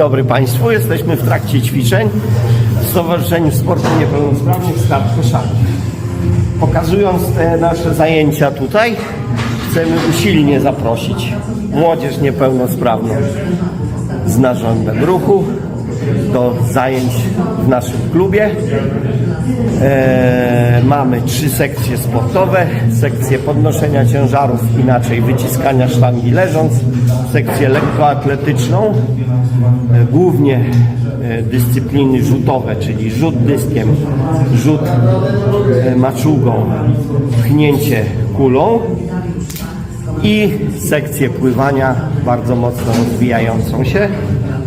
dobry Państwu. Jesteśmy w trakcie ćwiczeń w Stowarzyszeniu Sportu Niepełnosprawnych Start Koszary. Pokazując te nasze zajęcia tutaj, chcemy usilnie zaprosić młodzież niepełnosprawną z narządem ruchu do zajęć w naszym klubie. E, mamy trzy sekcje sportowe, sekcję podnoszenia ciężarów, inaczej wyciskania sztangi leżąc, sekcję lekkoatletyczną, e, głównie e, dyscypliny rzutowe, czyli rzut dyskiem, rzut e, maczugą, pchnięcie kulą i sekcję pływania bardzo mocno rozwijającą się.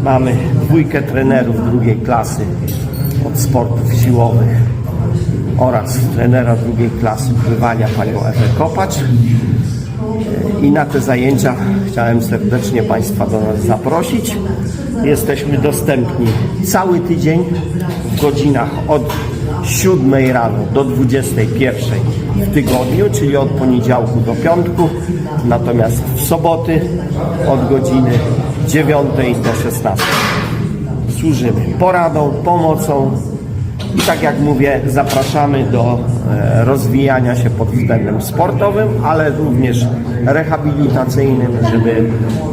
Mamy dwójkę trenerów drugiej klasy od sportów siłowych oraz trenera drugiej klasy pływania panią Ewę Kopacz. I na te zajęcia chciałem serdecznie Państwa do nas zaprosić. Jesteśmy dostępni cały tydzień w godzinach od 7 rano do 21 w tygodniu, czyli od poniedziałku do piątku, natomiast w soboty od godziny 9 do 16 służymy poradą, pomocą i tak jak mówię, zapraszamy do e, rozwijania się pod względem sportowym, ale również rehabilitacyjnym, żeby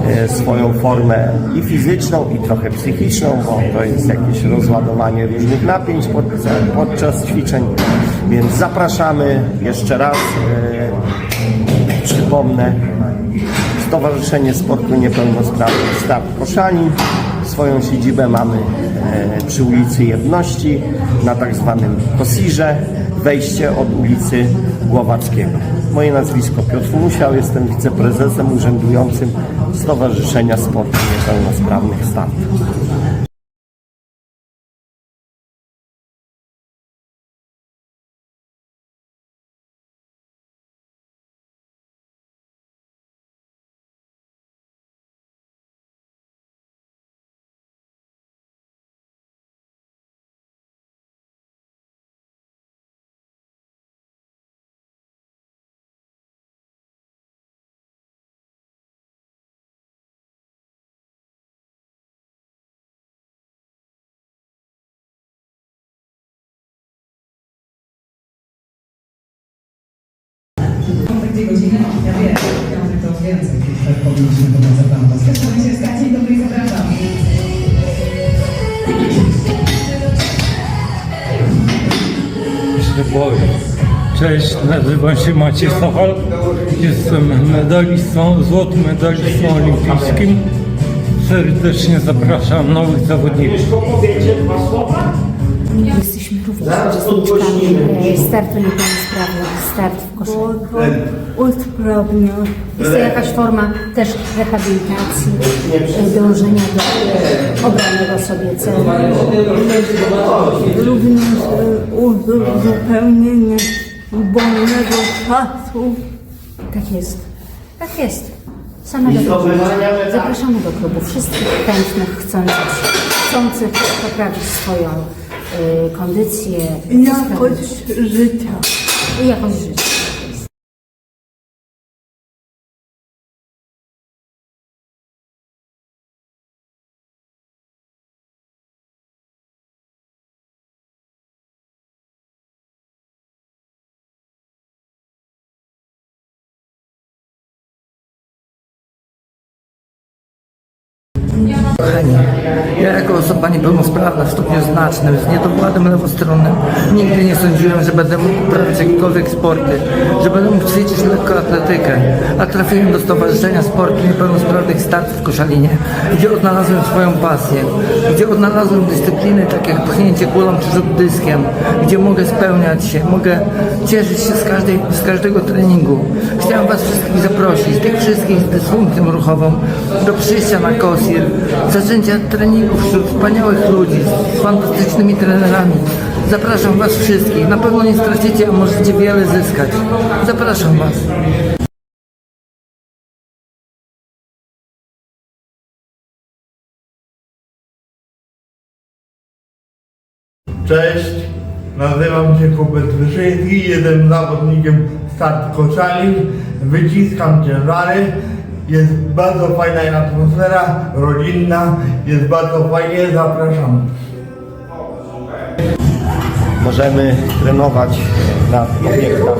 e, swoją formę i fizyczną, i trochę psychiczną, bo to jest jakieś rozładowanie różnych napięć pod, podczas ćwiczeń, więc zapraszamy jeszcze raz. e, Przypomnę, Stowarzyszenie Sportu Niepełnosprawnych Start Koszalin. Swoją siedzibę mamy e, przy ulicy Jedności na tak zwanym Kosirze, wejście od ulicy Głowackiego. Moje nazwisko Piotr Musiał, jestem wiceprezesem urzędującym Stowarzyszenia Sportu Niepełnosprawnych Start. Dwie godziny, ja wiem, piątek to więcej. Tak powinniśmy do nas zaplanować. Zresztą się z Dzień dobry zapraszam. Boję. Cześć, nazywam się Maciej Sochal. Jestem medalistą, złotym medalistą olimpijskim. Serdecznie zapraszam nowych zawodników. Jesteśmy również uczestniczkami e, startu niepełnosprawnych, start w koszarze. Usprawnia. Jest to jakaś forma też rehabilitacji, e, dążenia do obranego sobie celu. również e, uzupełnienie wolnego czasu. Tak jest. Tak jest. Same do klubu. Zapraszamy do klubu wszystkich chętnych, chcących, chcących poprawić swoją kondycję i Jakość życia. jakość życia. Kochani, ja jako osoba niepełnosprawna w stopniu znacznym, z niedowładem lewostronnym, nigdy nie sądziłem, że będę mógł uprawiać jakiekolwiek sporty, że będę mógł ćwiczyć lekkoatletykę, a trafiłem do Stowarzyszenia Sportu Niepełnosprawnych Start w Koszalinie, gdzie odnalazłem swoją pasję, gdzie odnalazłem dyscypliny takie jak pchnięcie kulą czy rzut dyskiem, gdzie mogę spełniać się, mogę cieszyć się z, każdej, z każdego treningu. Chciałem Was wszystkich zaprosić, tych wszystkich z dysfunkcją ruchową, do przyjścia na Kosir, zaczęcia treningów wśród wspaniałych ludzi, z fantastycznymi trenerami. Zapraszam Was wszystkich. Na pewno nie stracicie, a możecie wiele zyskać. Zapraszam Was. Cześć, nazywam się Hubert Wyszyński, jestem zawodnikiem Start Koszalin, wyciskam ciężary Jest bardzo fajna atmosfera, rodzinna, jest bardzo fajnie, zapraszam. Możemy trenować na obiektach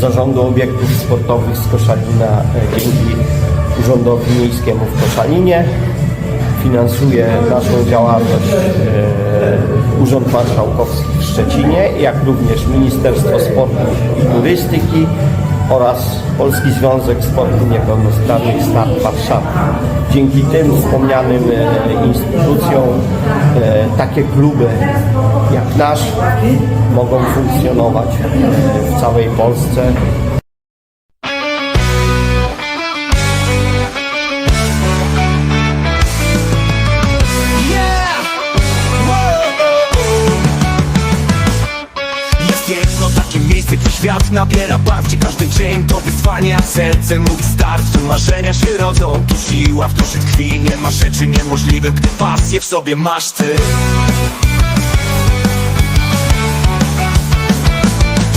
Zarządu Obiektów Sportowych z Koszalina e, dzięki Urzędowi Miejskiemu w Koszalinie. Finansuje naszą działalność e, Urząd Marszałkowski w Szczecinie, jak również Ministerstwo Sportu i Turystyki oraz Polski Związek Sportu Niepełnosprawnych Start Warszawa. Dzięki tym wspomnianym e, instytucjom e, takie kluby jak nasz mogą funkcjonować w całej Polsce. Świat nabiera barw Gdzie każdy dzień to wyzwanie, a serce mówi start. Tu marzenia się rodzą, tu siła w duszy tkwi. Nie ma rzeczy niemożliwych, gdy pasję w sobie masz ty.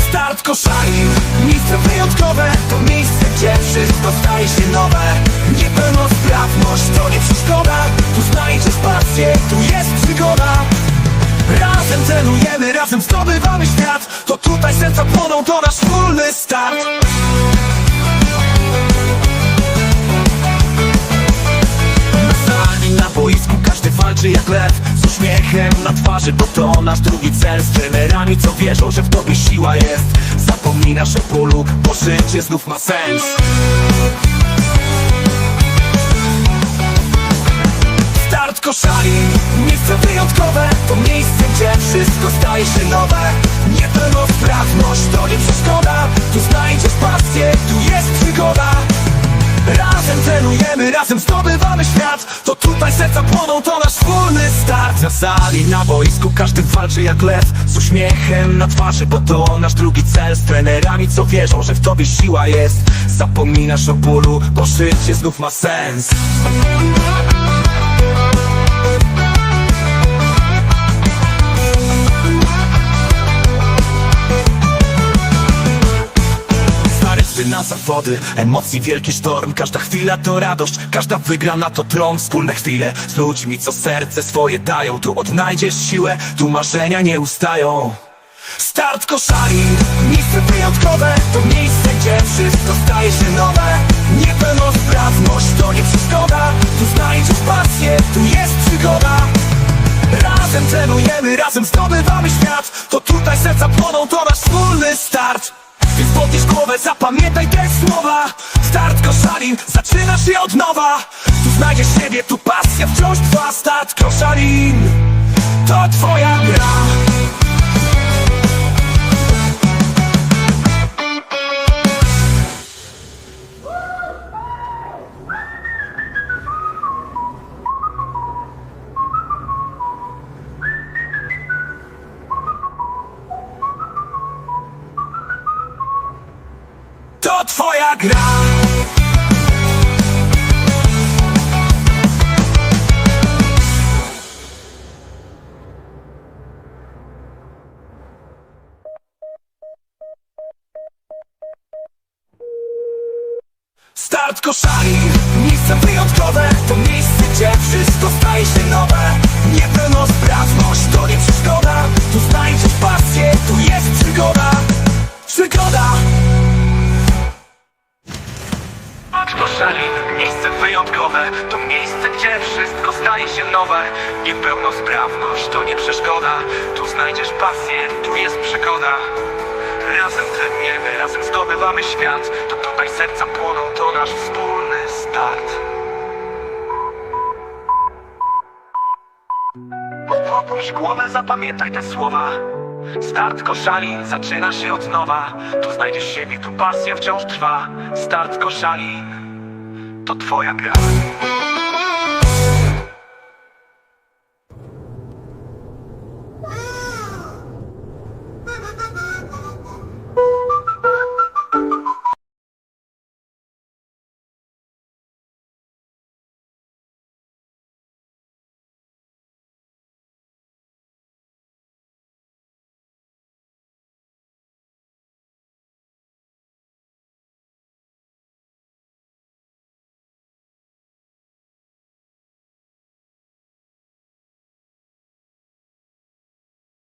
Start koszali, miejsce wyjątkowe To miejsce, gdzie wszystko staje się nowe. Niepełnosprawność to nie przeszkoda Tu znajdziesz pasję, tu jest przygoda. Razem celujemy, razem zdobywamy Płoną, to nasz wspólny start sali, na boisku każdy walczy jak lew. Z uśmiechem na twarzy, bo to nasz drugi cel. Z trenerami, co wierzą, że w tobie siła jest. Zapominasz o bólu, bo życie znów ma sens Start koszali, miejsce wyjątkowe To miejsce, gdzie wszystko staje się nowe. Niepełnosprawność to nie przeszkoda Tu znajdziesz pasję, tu jest przygoda. Razem trenujemy, razem zdobywamy świat. To tutaj serca płoną, to nasz wspólny start. Na sali, na boisku każdy walczy jak lew. Z uśmiechem na twarzy, bo to nasz drugi cel. Z trenerami, co wierzą, że w tobie siła jest. Zapominasz o bólu, bo życie znów ma sens zawody, emocji wielki sztorm. Każda chwila to radość, każda wygrana to tron Wspólne chwile z ludźmi, co serce swoje dają. Tu odnajdziesz siłę, tu marzenia nie ustają. Start koszali, miejsce wyjątkowe. To miejsce, gdzie wszystko staje się nowe. Niepełnosprawność to nie przeszkoda. Tu znajdziesz pasję, tu jest przygoda. Razem trenujemy, razem zdobywamy świat. To tutaj serca płoną, to nasz wspólny start głowę, zapamiętaj te słowa. Start koszalin, zaczyna się od nowa. Tu znajdziesz siebie, tu pasja wciąż trwa Start koszalin, to twoja gra To twoja gra. Start koszali, miejsce wyjątkowe. To miejsce, gdzie wszystko staje się nowe. Niepełnosprawność to nie Miejsce wyjątkowe To miejsce, gdzie wszystko staje się nowe Niepełnosprawność to nie przeszkoda. Tu znajdziesz pasję, tu jest przygoda. Razem trenujemy, razem zdobywamy świat. To tutaj serca płoną, to nasz wspólny start. Podnieś głowę, zapamiętaj te słowa. Start koszali, zaczyna się od nowa. Tu znajdziesz siebie, tu pasja wciąż trwa. Start koszali, to twoja gra